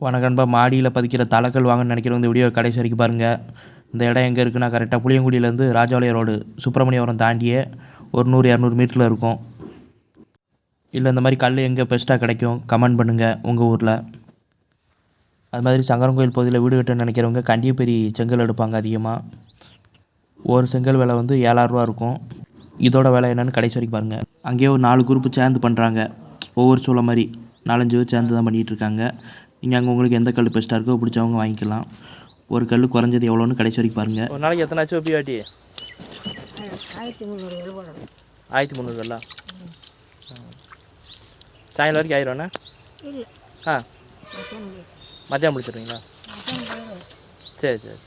வணக்கன்பா மாடியில் பதிக்கிற தலைக்கல் வாங்கன்னு நினைக்கிறவங்க இந்த வீடியோ கடைசி வரைக்கும் பாருங்கள் இந்த இடம் எங்கே இருக்குன்னா கரெக்டாக புளியங்குடியிலேருந்து ராஜபாளையம் ரோடு சுப்பிரமணியபுரம் தாண்டியே ஒரு நூறு இரநூறு மீட்டரில் இருக்கும். இல்லை இந்த மாதிரி கல் எங்கே பெஸ்ட்டாக கிடைக்கும்? கமெண்ட் பண்ணுங்கள் உங்கள் ஊரில். அது மாதிரி சங்கரங்கோயில் பகுதியில் வீடு கட்டணும்னு நினைக்கிறவங்க கண்டிப்பெரி செங்கல் எடுப்பாங்க அதிகமாக ஒரு செங்கல் விலை வந்து ஏழாயிரரூவா இருக்கும். இதோட விலை என்னென்னு கடைசி வரைக்கும் பாருங்கள் அங்கேயே ஒரு நாலு குரூப்பு சேர்ந்து பண்ணுறாங்க ஒவ்வொரு சூளை மாதிரி நாலஞ்சு சேர்ந்து தான் பண்ணிகிட்டு இருக்காங்க. நீங்கள் அங்கே உங்களுக்கு எந்த கல் பெஸ்ட்டாக இருக்கோ பிடிச்சவங்க வாங்கிக்கலாம். ஒரு கல் குறைஞ்சது எவ்வளோன்னு கடைசி வரைக்கும் பாருங்கள் ஒரு நாளைக்கு எத்தனை ஆச்சு வாட்டி ஆயிரத்தி முந்நூறு எழுபது ஆயிரத்தி முந்நூறுங்களா சாயங்காலம் வரைக்கும் ஆயிரம்ண்ணா இல்லை. ஆ. மத்தியானம் முடிச்சிடுவீங்களா? சரி சரி.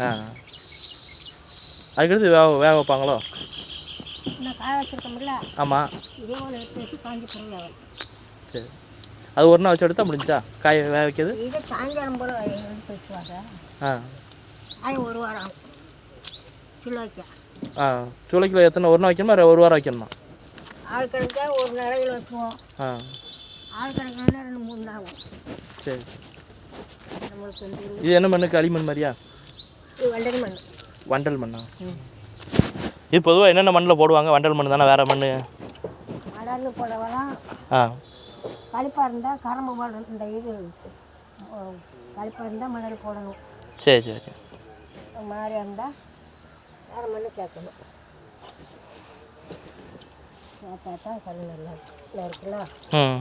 ஆ. அதுக்கடுத்து வேக வேக வைப்பாங்களோ? ஆமாம் சரி. அது ஒரு நாள் வச்சு எடுத்தா முடிஞ்சா காய வேக வைக்கிறது? இது சாயங்காலம் போல் வச்சுவாங்க ஆ. அது ஒரு வாரம் ஆ. சூளைக்கிலோ எத்தனை? ஒரு நாள் வைக்கணுமா? ஒரு வாரம் வைக்கணுமா? ஆள் கணக்கா ஒரு நிலையில் வச்சுருவோம் ஆ. ஆள் கணக்குனா ரெண்டு மூணு நாள் சரி. இது என்ன மண்ணு களிமண் மாதிரியா? இது வண்டரி மண். வண்டல் மண்ணா. இது பொதுவாக என்னென்ன மண்ணில் போடுவாங்க? வண்டல் மண் தானே வேறு மண் ஆ. களிப்பாக இருந்தால் கரம்பு போடணும் இந்த இது களிப்பாக இருந்தால் மணல் போடணும். சரி சரி மாதிரி இருந்தால் வேறு மண் சேர்க்கணும் சேர்த்தா தான் கல் நல்லா நல்லா இருக்குல்ல? ம்.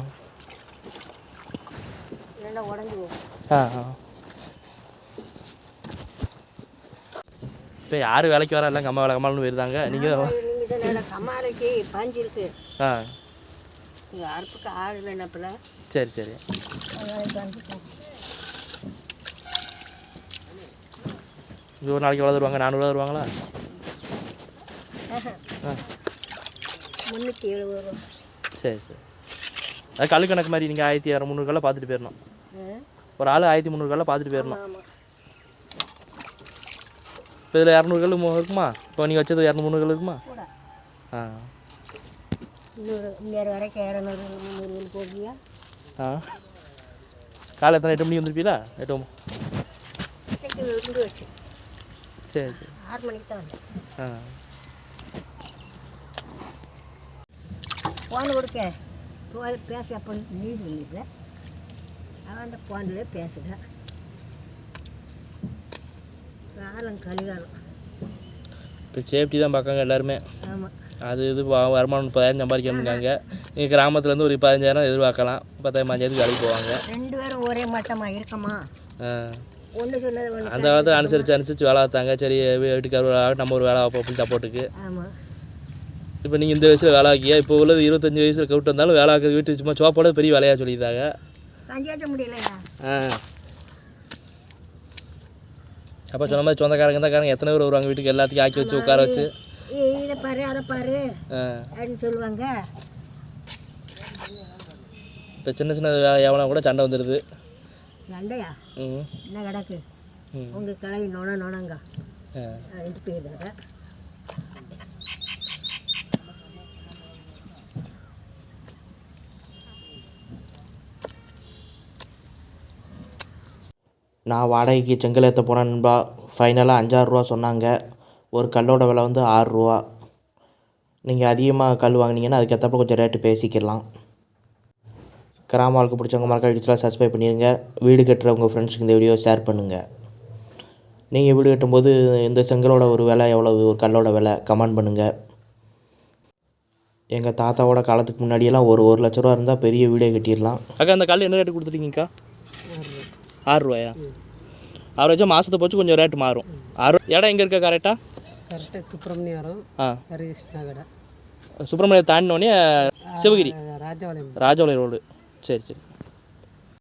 இல்லைன்னா உடஞ்சி போகும். இப்போ யார் வேலைக்கு வர எல்லாம் கம்மா வேலை கம்மால்னு போயிருந்தாங்க. நீங்கள் நல்லா கம்மாரைக்கு பாஞ்சு இருக்கு. ஆ. அறுப்புக்கு ஆள் இல்லைனப்பில் சரி சரி. இது ஒரு நாளைக்கு எவ்வளோ தருவாங்க? நானூறுவா தருவாங்களா? ஆ. முந்நூற்றி எழுபது ரூபா. சரி சரி. அது கல் கணக்கு மாதிரி நீங்கள் ஆயிரத்தி இரநூறு முந்நூறுக்கெல்லாம் பார்த்துட்டு போயிடணும். ஒரு ஆள் ஆயிரத்தி முந்நூறுக்கெல்லாம் பார்த்துட்டு போயிடணும். இப்போ இதில் இரநூறு கல் இருக்குமா? இப்போ நீங்கள் வச்சது இரநூறு முந்நூறு கல் இருக்குமா? ஆ. இன்னொரு இன்னொரு வரைக்கும் இரநூறு முந்நூறு போடுறியா ஆ. காலை எத்தனை எட்டு மணிக்கு வந்துருப்பீங்களா? எட்டு மணி இன்னைக்கு விருந்து வச்சு. சரி சரி. ஆறு மணிக்கு தான் வந்தேன். ஆ. ஃபோன் கொடுக்கேன் போய் பேச அப்போ நீ சொல்லிடுற அவன் அந்த ஃபோன்லேயே பேசுகிறேன் காலம் கலிகாலம். இப்போ சேஃப்டி தான் பார்க்காங்க எல்லாருமே. ஆமாம் அது இது வருமானம் முப்பதாயிரம் சம்பாதிக்கணுங்காங்க நீங்கள் கிராமத்துலேருந்து ஒரு பதினஞ்சாயிரம் எதிர்பார்க்கலாம். பத்தாயிரம் அஞ்சாயிரத்துக்கு வேலைக்கு போவாங்க. ரெண்டு பேரும் ஒரே மட்டமாக இருக்கமா? அந்த காலத்தில் அனுசரித்து அனுசரித்து வேலை பார்த்தாங்க. சரி வீட்டுக்கார நம்ம ஒரு வேலை வைப்போம் அப்படின்னு சப்போர்ட்டுக்கு. இப்போ நீங்கள் இந்த வயசில் வேலை ஆக்கியா? இப்போ உள்ளது இருபத்தஞ்சி வயசில் கவுட்டு வந்தாலும் வேலை ஆக்க வீட்டு சும்மா சோப்போட பெரிய வேலையாக சொல்லியிருந்தாங்க ஆ. அப்போ சொன்ன மாதிரி சொந்தக்காரங்க தான் காரங்க எத்தனை பேர் வருவாங்க வீட்டுக்கு? எல்லாத்தையும் ஆக்கி வச்சு உட்கார வச்சு. இதை பாரு அதை பாரு. அப்படின்னு சொல்லுவாங்க. இப்போ சின்ன சின்ன எவனா கூட சண்டை வந்துடுது. நண்டையா ம். என்ன கிடக்கு? ம். உங்கள் கிளவி நோன நோனங்க. ரெண்டு போயிருந்தாங்க நான் வாடகைக்கு செங்கல் ஏற்ற போனேன் நண்பா. ஃபைனலாக அஞ்சாறுரூவா சொன்னாங்க. ஒரு கல்லோட விலை வந்து ஆறுரூவா நீங்கள் அதிகமாக கல் வாங்கினீங்கன்னா அதுக்கேற்றப்ப கொஞ்சம் ரேட்டு பேசிக்கலாம் கிராம வாழ்க்கை பிடிச்சவங்க மறக்காம வீடியோஸ்லாம் சப்ஸ்கிரைப் பண்ணிடுங்க வீடு கட்டுற உங்கள் ஃப்ரெண்ட்ஸுக்கு இந்த வீடியோ ஷேர் பண்ணுங்கள் நீங்கள் வீடு கட்டும்போது இந்த செங்கலோட ஒரு விலை எவ்வளவு? ஒரு கல்லோட விலை? கமெண்ட் பண்ணுங்கள் எங்கள் தாத்தாவோட காலத்துக்கு முன்னாடியெல்லாம் ஒரு ஒரு லட்ச ரூபா இருந்தால் பெரிய வீடே கட்டிடலாம். அக்கா அந்த கல் என்ன ரேட்டு கொடுத்துருக்கீங்கக்கா ஆறுரூவாயா ஆவரேஜாக மாதத்தை போச்சு கொஞ்சம் ரேட்டு மாறும். ஆறு இடம் எங்கே இருக்கா கரெக்டாக கரெக்டாக சுப்பிரமணியாரம் ஆ கடை சுப்பிரமணியம் தாண்டினோடனே சிவகிரி. ராஜபாளையம் ராஜபாளையம் ரோடு. சரி சரி.